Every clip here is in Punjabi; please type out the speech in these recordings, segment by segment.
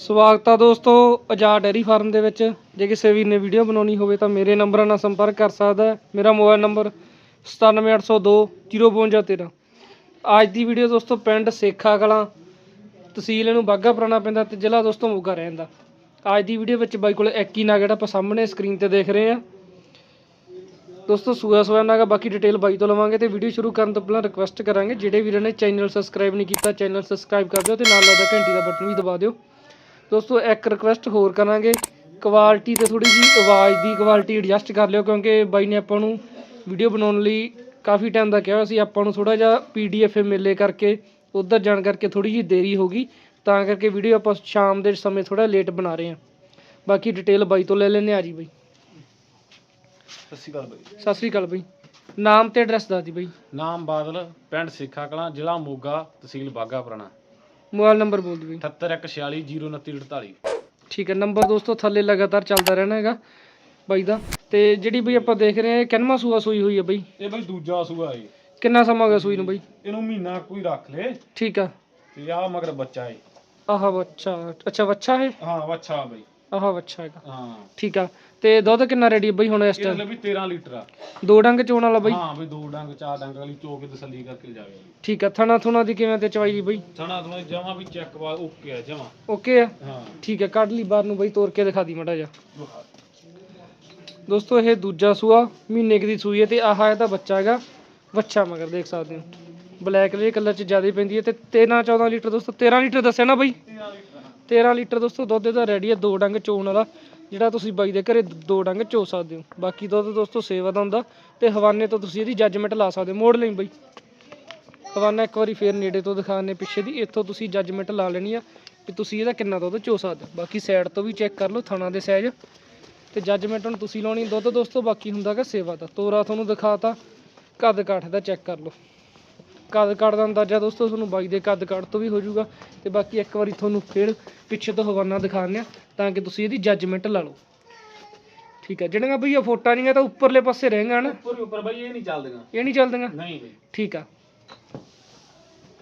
ਸਵਾਗਤ ਆ ਦੋਸਤੋ ਆਜ਼ਾਦ ਡੈਰੀ ਫਾਰਮ ਦੇ ਵਿੱਚ। ਜੇ ਕਿਸੇ ਵੀਰ ਨੇ ਵੀਡੀਓ ਬਣਾਉਣੀ ਹੋਵੇ ਤਾਂ ਮੇਰੇ ਨੰਬਰਾਂ ਨਾਲ ਸੰਪਰਕ ਕਰ ਸਕਦਾ ਮੇਰਾ ਮੋਬਾਈਲ ਨੰਬਰ 9780205213 ਅੱਜ ਦੀ ਵੀਡੀਓ ਦੋਸਤੋ ਪਿੰਡ ਸੇਖਾ ਕਲਾਂ ਤਹਿਸੀਲ ਇਹਨੂੰ ਬਾਗਾ ਪੁਰਾਣਾ ਪੈਂਦਾ ਤੇ ਜ਼ਿਲ੍ਹਾ ਦੋਸਤੋ ਮੋਗਾ ਰਹਿੰਦਾ ਅੱਜ ਦੀ ਵੀਡੀਓ ਵਿੱਚ ਬਾਈ ਕੋਲ ਇੱਕ ਹੀ ਨਾਗ ਜਿਹੜਾ ਆਪਾਂ ਸਾਹਮਣੇ ਸਕਰੀਨ ਤੇ ਦੇਖ ਰਹੇ ਆ। ਦੋਸਤੋ ਸੂਆ ਸੂਆ ਨਾਗਾ ਬਾਕੀ ਡਿਟੇਲ ਬਾਈ ਤੋਂ ਲਵਾਂਗੇ ਤੇ ਵੀਡੀਓ ਸ਼ੁਰੂ ਕਰਨ ਤੋਂ ਪਹਿਲਾਂ ਰਿਕੁਐਸਟ ਕਰਾਂਗੇ, ਜਿਹੜੇ ਵੀਰਾਂ ਨੇ ਚੈਨਲ ਸਬਸਕ੍ਰਾਈਬ ਨਹੀਂ ਕੀਤਾ ਚੈਨਲ ਸਬਸਕ੍ਰਾਈਬ ਕਰ ਦਿਓ ਤੇ ਨਾਲ ਲੱਗਦਾ ਘੰਟੀ ਦਾ ਬਟਨ ਵੀ ਦਬਾ ਦਿਓ। ਦੋਸਤੋ ਇੱਕ ਰਿਕੁਐਸਟ ਹੋਰ ਕਰਾਂਗੇ। ਕੁਆਲਿਟੀ ਤੇ ਥੋੜੀ ਜੀ ਆਵਾਜ਼ ਦੀ ਕੁਆਲਿਟੀ ਐਡਜਸਟ ਕਰ ਲਿਓ ਕਿਉਂਕਿ ਬਾਈ ਨੇ ਆਪਾਂ ਨੂੰ ਵੀਡੀਓ ਬਣਾਉਣ ਲਈ ਕਾਫੀ ਟਾਈਮ ਦਾ ਕਿਹਾ ਹੋਇਆ ਸੀ। ਆਪਾਂ ਨੂੰ ਥੋੜਾ ਜਿਹਾ ਪੀਡੀਐਫ ਮਿਲੇ ਕਰਕੇ ਉਧਰ ਜਾਣ ਕਰਕੇ ਥੋੜੀ ਜੀ ਦੇਰੀ ਹੋ ਗਈ। ਤਾਂ ਕਰਕੇ ਵੀਡੀਓ ਆਪਾਂ ਸ਼ਾਮ ਦੇ ਸਮੇਂ ਥੋੜਾ ਲੇਟ ਬਣਾ ਰਹੇ ਹਾਂ। ਬਾਕੀ ਡਿਟੇਲ ਬਾਈ ਤੋਂ ਲੈ ਲੈਨੇ ਆ ਜੀ ਬਾਈ। ਸਤਿ ਸ਼੍ਰੀ ਅਕਾਲ ਬਾਈ। ਸਤਿ ਸ੍ਰੀ ਅਕਾਲ ਬਾਈ। ਨਾਮ ਤੇ ਐਡਰੈਸ ਦੱਸ ਦੀ ਬਾਈ। ਨਾਮ ਬਾਦਲ ਪਿੰਡ ਸਿੱਖਾ ਕਲਾਂ ਜ਼ਿਲ੍ਹਾ ਮੋਗਾ ਤਹਿਸੀਲ ਬਾਗਾ ਪੁਰਾਣਾ। ਮੋਬਾਈਲ ਨੰਬਰ ਬੋਲ ਦੀ ਬਾਈ 7814602948 ਠੀਕ ਹੈ ਨੰਬਰ ਦੋਸਤੋ ਥੱਲੇ ਲਗਾਤਾਰ ਚੱਲਦਾ ਰਹਿਣਾ ਹੈਗਾ ਬਾਈ ਦਾ। ਤੇ ਜਿਹੜੀ ਬਈ ਆਪਾਂ ਦੇਖ ਰਹੇ ਹਾਂ ਇਹ ਸੂਆ ਸੂਈ ਹੋਈ ਹੈ ਬਈ? ਇਹ ਬਾਈ ਦੂਜਾ ਸੂਆ ਏ ਕਿੰਨਾ ਸਮਾਂ ਹੋ ਗਿਆ ਸੂਈ ਨੂੰ ਬਈ? ਇਹਨੂੰ ਮਹੀਨਾ ਕੋਈ ਰੱਖ ਲੇ। ਠੀਕ ਆ। ਤੇ ਆ ਮਗਰ ਬੱਚਾ ਏ ਆਹ ਬੱਚਾ ਅੱਛਾ ਬੱਚਾ ਹੈ ਹਾਂ ਬੱਚਾ ਬਾਈ। ਆਹ ਬੱਚਾ ਹੈਗਾ। ਹਾਂ। ਠੀਕ ਆ। ਤੇ ਦੁੱਧ ਕਿੰਨਾ ਰੈਡੀ ਬਈ ਹੁਣ ਇਸ ਇਹਦੇ ਟਾਈਮ ਲਈ ਵੀ 13 ਲੀਟਰ ਆ। ਦੋ ਡੰਗ ਚੋਣ ਵਾਲਾ ਬਈ? ਹਾਂ ਬਈ ਦੋ ਡੰਗ ਚਾਰ ਡੰਗ ਵਾਲੀ ਚੋ ਕੇ ਤਸੱਲੀ ਕਰਕੇ ਜਾਵੇ ਠੀਕ ਆ। ਥਣਾ ਥੁਣਾ ਦੀ ਕਿਵੇਂ ਤੇ ਚਵਾਈ ਦੀ ਬਈ? ਥਣਾ ਥਣਾ ਜਮਾ ਵੀ ਚੈੱਕ ਵਾ ਓਕੇ ਆ ਜਮਾ। ਓਕੇ ਆ? ਹਾਂ। ਠੀਕ ਆ ਕੱਢ ਲਈ ਬਾਹਰ ਨੂੰ ਬਈ ਤੋੜ ਕੇ ਦਿਖਾ ਦੀ ਮੜਾ ਜਾ ਦੋਸਤੋ ਇਹ ਦੂਜਾ ਸੂਆ ਮਹੀਨੇ ਕੁ ਦੀ ਸੂਈ ਹੈ ਤੇ ਆਹ ਇਹਦਾ ਬੱਚਾ ਹੈਗਾ ਬੱਚਾ ਮਗਰ ਦੇਖ ਸਕਦੇ ਹੋ। ਬਲੈਕ ਦੇ ਕਲਰ ਚ ਜ਼ਿਆਦਾ ਪੈਂਦੀ ਹੈ ਤੇ 13 14 ਲੀਟਰ ਦੋਸਤੋ 13 ਲੀਟਰ ਦੱਸਿਆ ਨਾ ਬਈ? 13 ਲੀਟਰ। ਦੋਸਤੋ ਦੁੱਧ ਇਹਦਾ ਰੈਡੀ ਹੈ, ਦੋ ਡੰਗ ਚੋਣ ਵਾਲਾ, ਜਿਹੜਾ ਤੁਸੀਂ ਬਾਈ ਦੇ ਘਰੇ ਦੋ ਡੰਗ ਚੋ ਸਕਦੇ ਹੋ। ਬਾਕੀ ਦੁੱਧ ਦੋਸਤੋ ਸੇਵਾ ਦਾ ਹੁੰਦਾ ਤੇ ਹਵਾਨੇ ਤੋਂ ਤੁਸੀਂ ਇਹਦੀ ਜੱਜਮੈਂਟ ਲਾ ਸਕਦੇ ਹੋ ਮੋੜ ਲਈ ਬਈ। ਹਵਾਨਾ ਇੱਕ ਵਾਰੀ ਫੇਰ ਨੇੜੇ ਤੋਂ ਦਿਖਾਣੇ ਪਿੱਛੇ ਦੀ, ਇੱਥੋਂ ਤੁਸੀਂ ਜੱਜਮੈਂਟ ਲਾ ਲੈਣੀ ਆ ਕਿ ਤੁਸੀਂ ਇਹਦਾ ਕਿੰਨਾ ਦੁੱਧ ਚੋ ਸਕਦੇ ਹੋ। ਬਾਕੀ ਸਾਈਡ ਤੋਂ ਵੀ ਚੈੱਕ ਕਰ ਲਓ, ਥਣਾ ਦੇ ਸਾਈਜ਼ ਤੇ ਜੱਜਮੈਂਟ ਹੁਣ ਤੁਸੀਂ ਲਾਉਣੀ ਦੁੱਧ ਦੋਸਤੋ, ਬਾਕੀ ਹੁੰਦਾਗਾ ਸੇਵਾ ਦਾ। ਤੋਰਾ ਤੁਹਾਨੂੰ ਦਿਖਾਤਾ, ਕੱਦ ਕਾਠ ਦਾ ਚੈੱਕ ਕਰ ਲਓ। ਕੱਦ ਕਾਠ ਦਾ ਅੰਦਾਜ਼ਾ ਦੋਸਤੋ ਤੁਹਾਨੂੰ ਬਾਈ ਦੇ ਕੱਦ ਕਾਠ ਤੋਂ ਵੀ ਹੋ ਜਾਊਗਾ। ਤੇ ਬਾਕੀ ਇੱਕ ਵਾਰੀ ਤੁਹਾਨੂੰ ਫਿਰ ਪਿੱਛੇ ਤੋਂ ਹਵਾਨਾ ਦਿਖਾਉਂਦੇ ਆ ਤਾਂ ਕਿ ਤੁਸੀਂ ਇਹਦੀ ਜੱਜਮੈਂਟ ਲਾ ਲਓ। ਠੀਕ ਹੈ ਜਿਹੜੀਆਂ ਬਈ ਇਹ ਫੋਟਾਂ ਨਹੀਂ ਤਾਂ ਉੱਪਰਲੇ ਪਾਸੇ ਰਹਿਣਗੀਆਂ ਨਾ। ਉੱਪਰ ਹੀ ਉੱਪਰ ਬਾਈ ਇਹ ਨਹੀਂ ਚੱਲਦੀਆਂ। ਇਹ ਨਹੀਂ ਚੱਲਦੀਆਂ? ਨਹੀਂ ਬਈ। ਠੀਕ ਆ।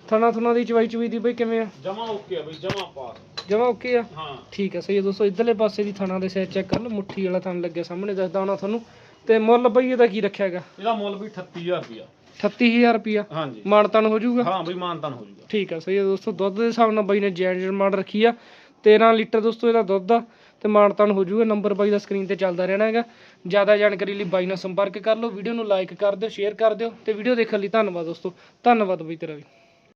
ਥਣਾ ਥੁਣਾ ਦੀ ਚਵਾਈ ਚੁਈ ਦੀ ਬਈ ਕਿਵੇਂ ਆ? ਜਮਾ ਓਕੇ ਆ ਬਈ ਜਮਾ ਪਾਸ। ਜਮਾ ਓਕੇ ਆ? ਹਾਂ। ਠੀਕ ਹੈ ਸਹੀ ਹੈ ਦੋਸਤੋ ਇਧਰਲੇ ਪਾਸੇ ਦੀ ਥਣਾ ਦੇ ਸਾਈਜ਼ ਚੈੱਕ ਕਰ ਲਓ ਮੁੱਠੀ ਵਾਲਾ ਥਣ ਲੱਗਿਆ ਸਾਹਮਣੇ ਦੱਸਦਾ ਹੋਣਾ ਤੁਹਾਨੂੰ। ਤੇ ਮੁੱਲ ਬਈ ਇਹਦਾ ਕੀ ਰੱਖਿਆ ਹੈਗਾ? ਇਹਦਾ ਮੁੱਲ ਵੀ 38000 ਰੁਪਿਆ 38000 ਰੁਪਿਆ ਹਾਂਜੀ। ਮਾਨਤਨ ਹੋ ਜਾਊਗਾ? ਹਾਂ ਬਈ ਮਾਨਤਨ ਹੋ ਜਾਊਗਾ। ਠੀਕ ਆ ਸਹੀ ਹੈ ਦੋਸਤੋ। ਦੁੱਧ ਦੇ ਹਿਸਾਬ ਨਾਲ ਬਾਈ ਨੇ ਜੈਨ ਜੈਨ ਮਾਨ ਰੱਖੀ ਆ। 13 ਲੀਟਰ ਦੋਸਤੋ ਇਹਦਾ ਦੁੱਧ ਆ ਤੇ ਮਾਨਤਨ ਹੋ ਜਾਊਗਾ। ਨੰਬਰ ਬਾਈ ਦਾ ਸਕਰੀਨ ਤੇ ਚੱਲਦਾ ਰਹਿਣਾ ਹੈਗਾ। ਜ਼ਿਆਦਾ ਜਾਣਕਾਰੀ ਲਈ ਬਾਈ ਨਾਲ ਸੰਪਰਕ ਕਰ ਲਓ। ਵੀਡੀਓ ਨੂੰ ਲਾਈਕ ਕਰ ਦਿਓ ਸ਼ੇਅਰ ਕਰ ਦਿਓ ਤੇ ਵੀਡੀਓ ਦੇਖਣ ਲਈ ਧੰਨਵਾਦ ਦੋਸਤੋ। ਧੰਨਵਾਦ ਬਾਈ ਤੇਰਾ ਵੀ।